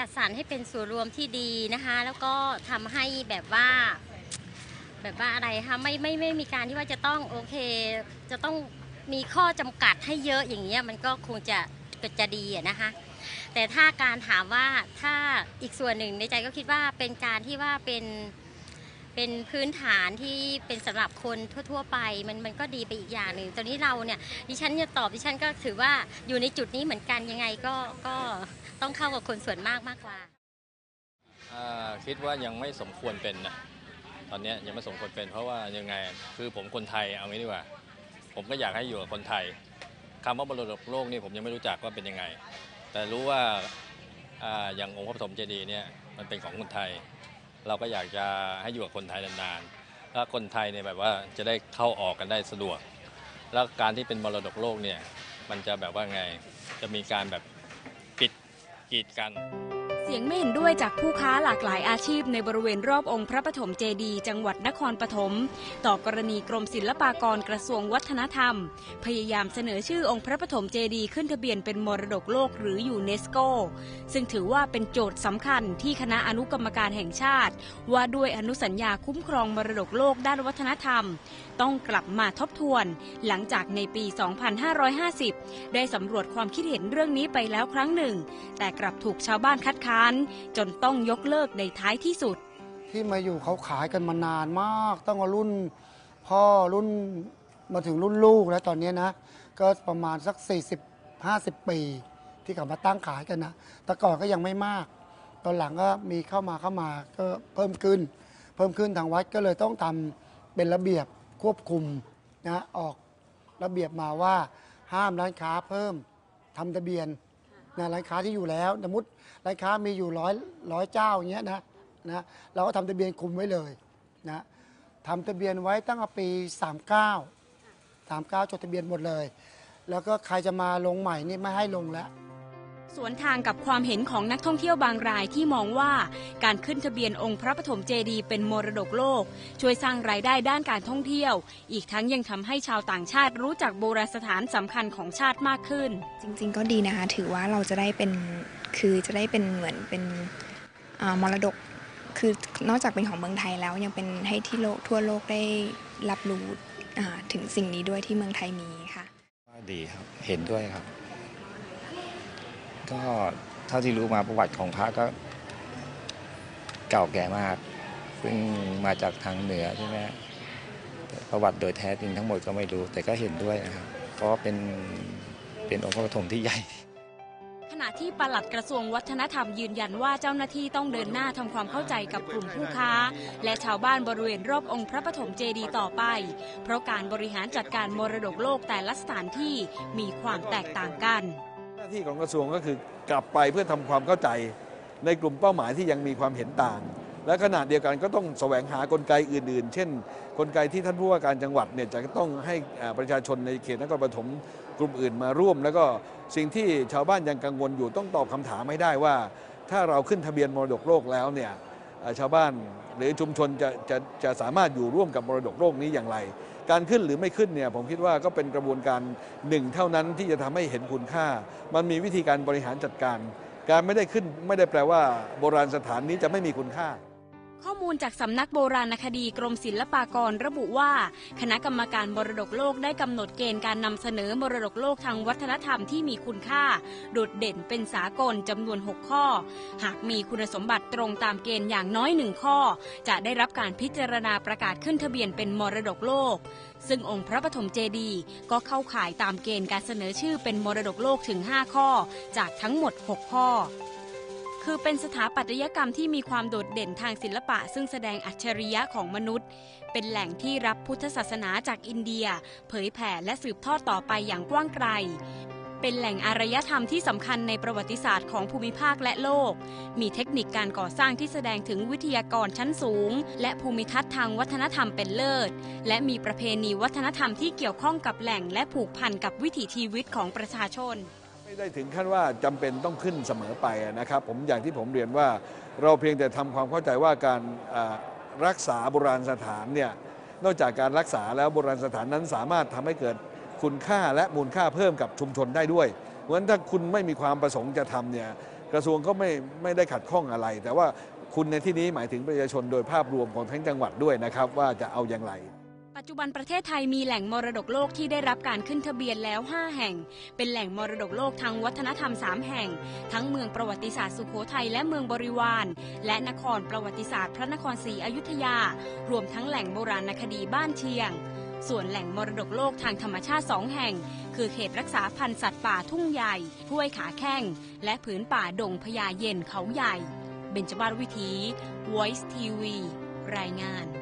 จัดสรรให้เป็นส่วนรวมที่ดีนะคะ แล้วก็ทำให้แบบว่า แบบว่าอะไรคะไม่ไม่ไม่มีการที่ว่าจะต้องโอเค จะต้องมีข้อจำกัดให้เยอะอย่างเงี้ยมันก็คงจะก็จะดีนะคะแต่ถ้าการถามว่าถ้าอีกส่วนหนึ่งในใจก็คิดว่าเป็นการที่ว่าเป็น เป็นพื้นฐานที่เป็นสำหรับคนทั่ว ๆ ไปมันมันก็ดีไปอีกอย่างหนึ่งตอนนี้เราเนี่ยดิฉันจะตอบดิฉันก็ถือว่าอยู่ในจุดนี้เหมือนกันยังไงก็ก็ต้องเข้ากับคนส่วนมากมากกว่าคิดว่ายังไม่สมควรเป็นนะตอนนี้ยังไม่สมควรเป็นเพราะว่ายังไงคือผมคนไทยเอางี้ดีกว่า ผมก็อยากให้อยู่กับคนไทยคำว่ามรดกโลกนี่ผมยังไม่รู้จักว่าเป็นยังไง แต่รู้ว่าอ่าอย่างองค์พระปฐมเจดีย์เนี่ยมันเป็นของคนไทย เราก็อยากจะให้อยู่กับคนไทยนานๆแล้วคนไทยเนี่ยแบบว่าจะได้เข้าออกกันได้สะดวก แล้วการที่เป็นมรดกโลกเนี่ยมันจะแบบว่าไงจะมีการแบบปิดกีดกัน สียงไม่เห็นด้วยจากผู้ค้าหลากหลายอาชีพในบริเวณรอบองค์พระปฐมเจดีย์จังหวัดนครปฐมต่อกรณีกรมศิลปากรกระทรวงวัฒนธรรม พยายามเสนอชื่อองค์พระปฐมเจดีย์ขึ้นทะเบียนเป็นมรดกโลกหรือยูเนสโก ซึ่งถือว่าเป็นโจทย์สำคัญที่คณะอนุกรรมการแห่งชาติ ว่าด้วยอนุสัญญาคุ้มครองมรดกโลกด้านวัฒนธรรม ต้องกลับมาทบทวน หลังจากในปี 2550 ได้สำรวจความคิดเห็นเรื่องนี้ไปแล้วครั้งหนึ่ง แต่กลับถูกชาวบ้านคัดค้านจนต้องยกเลิกในท้ายที่สุด ที่มาอยู่เขาขายกันมานานมาก ตั้งแต่รุ่นพ่อรุ่นมาถึงรุ่นลูกแล้วตอนนี้นะ ก็ประมาณสัก 40 50 ปี ที่เขามาตั้งขายกันนะแต่ก่อนก็ยังไม่มาก ตอนหลังก็มีเข้ามาเข้ามาก็เพิ่มขึ้น เพิ่มขึ้นทางวัดก็เลยต้องทำเป็นระเบียบควบคุมนะออกระเบียบมาว่าห้ามร้านค้าเพิ่มทำทะเบียน นะร้านค้าที่อยู่แล้วสมมติร้านค้ามีอยู่ร้อยร้อยเจ้าอย่างเงี้ยนะนะเราก็ทำทะเบียนคุมไว้เลยนะทำทะเบียนไว้ตั้งแต่ปี 39 39 จดทะเบียนหมดเลย แล้วก็ใครจะมาลงใหม่นี่ไม่ให้ลงแล้ว สวนทางกับความเห็นของนักท่องเที่ยวบางรายที่มองว่าการขึ้นทะเบียนองค์พระปฐมเจดีย์เป็นมรดกโลก ช่วยสร้างรายได้ด้านการท่องเที่ยว อีกทั้งยังทำให้ชาวต่างชาติรู้จักโบราณสถานสำคัญของชาติมากขึ้น จริง ๆ ก็ดีนะคะ ถือว่าเราจะได้เป็นคือจะได้เป็นเหมือนเป็นอ่ามรดกคือนอกจากเป็นของเมืองไทยแล้วยังเป็นให้ที่โลกทั่วโลกได้รับรู้อ่าถึงสิ่งนี้ด้วยที่เมืองไทยมีค่ะว่าดีครับเห็นด้วยครับ ก็เท่าที่รู้มาประวัติของพระก็เก่าแก่มากเพิ่งมาจากทางเหนือใช่ไหมประวัติโดยแท้จริงทั้งหมดก็ไม่รู้ แต่ก็เห็นด้วยนะครับ เพราะเป็นเป็นองค์พระปฐมที่ใหญ่ขณะที่ปลัดกระทรวงวัฒนธรรมยืนยันว่าเจ้าหน้าที่ต้องเดินหน้าทำความเข้าใจกับกลุ่มผู้ค้า และชาวบ้านบริเวณรอบองค์พระปฐมเจดีย์ต่อไป เพราะการบริหารจัดการมรดกโลกแต่ละสถานที่มีความแตกต่างกัน ที่ของกระทรวงก็คือกลับไปเพื่อทำความเข้าใจในกลุ่มเป้าหมายที่ยังมีความเห็นต่าง และขณะเดียวกันก็ต้องแสวงหากลไกอื่น ๆ เช่น กลไกที่ท่านผู้ว่าการจังหวัดเนี่ยจะต้องให้ประชาชนในเขตนครปฐมกลุ่มอื่นมาร่วม แล้วก็สิ่งที่ชาวบ้านยังกังวลอยู่ต้องตอบคำถามให้ได้ว่า ถ้าเราขึ้นทะเบียนมรดกโลกแล้วเนี่ย ชาวบ้านหรือชุมชนจะจะจะสามารถอยู่ร่วมกับมรดกโลกนี้อย่างไร การขึ้นหรือไม่ขึ้นเนี่ยผมคิดว่าก็เป็นกระบวนการหนึ่งเท่านั้นที่จะทำให้เห็นคุณค่า มันมีวิธีการบริหารจัดการ การไม่ได้ขึ้นไม่ได้แปลว่า โบราณสถานนี้จะไม่มีคุณค่า ข้อมูลจากสำนักโบราณคดีกรมศิลปากรระบุว่า คณะกรรมการมรดกโลกได้กำหนดเกณฑ์การนำเสนอมรดกโลกทางวัฒนธรรมที่มีคุณค่า โดดเด่นเป็นสากลจำนวน 6 ข้อ หากมีคุณสมบัติตรงตามเกณฑ์อย่างน้อยหนึ่งข้อ จะได้รับการพิจารณาประกาศขึ้นทะเบียนเป็นมรดกโลก ซึ่งองค์พระปฐมเจดีย์ก็เข้าข่ายตามเกณฑ์การเสนอชื่อเป็นมรดกโลกถึง 5 ข้อ จากทั้งหมด 6 ข้อ คือเป็นสถาปัตยกรรมที่มีความโดดเด่นทางศิลปะ ซึ่งแสดงอัจฉริยะของมนุษย์ เป็นแหล่งที่รับพุทธศาสนาจากอินเดีย เผยแผ่และสืบทอดต่อไปอย่างกว้างไกล เป็นแหล่งอารยธรรมที่สำคัญในประวัติศาสตร์ของภูมิภาคและโลก มีเทคนิคการก่อสร้างที่แสดงถึงวิทยากรชั้นสูง และภูมิทัศน์ทางวัฒนธรรมเป็นเลิศ และมีประเพณีวัฒนธรรมที่เกี่ยวข้องกับแหล่งและผูกพันกับวิถีชีวิตของประชาชน ไม่ได้ถึงขั้นว่าจำเป็นต้องขึ้นเสมอไปนะครับผมอย่างที่ผมเรียนว่าเราเพียงแต่ทำความเข้าใจว่าการรักษาโบราณสถานเนี่ยนอกจากการรักษาแล้วโบราณสถานนั้นสามารถทำให้เกิดคุณค่าและมูลค่าเพิ่มกับชุมชนได้ด้วย เพราะฉะนั้นถ้าคุณไม่มีความประสงค์จะทำเนี่ยกระทรวงก็ไม่ไม่ได้ขัดข้องอะไร แต่ว่าคุณในที่นี้หมายถึงประชาชนโดยภาพรวมของทั้งจังหวัดด้วยนะครับ ว่าจะเอาอย่างไร ปัจจุบันประเทศไทยมีแหล่งมรดกโลกที่ได้รับการขึ้นทะเบียนแล้ว 5 แห่ง เป็นแหล่งมรดกโลกทางวัฒนธรรม 3 แห่ง ทั้งเมืองประวัติศาสตร์สุโขทัยและเมืองบริวาร และนครประวัติศาสตร์พระนครศรีอยุธยา รวมทั้งแหล่งโบราณคดีบ้านเชียง ส่วนแหล่งมรดกโลกทางธรรมชาติ 2 แห่ง คือเขตรักษาพันธุ์สัตว์ป่าทุ่งใหญ่ห้วยขาแข้ง และผืนป่าดงพญาเย็นเขาใหญ่ เบญจมาศวิถี Voice TV รายงาน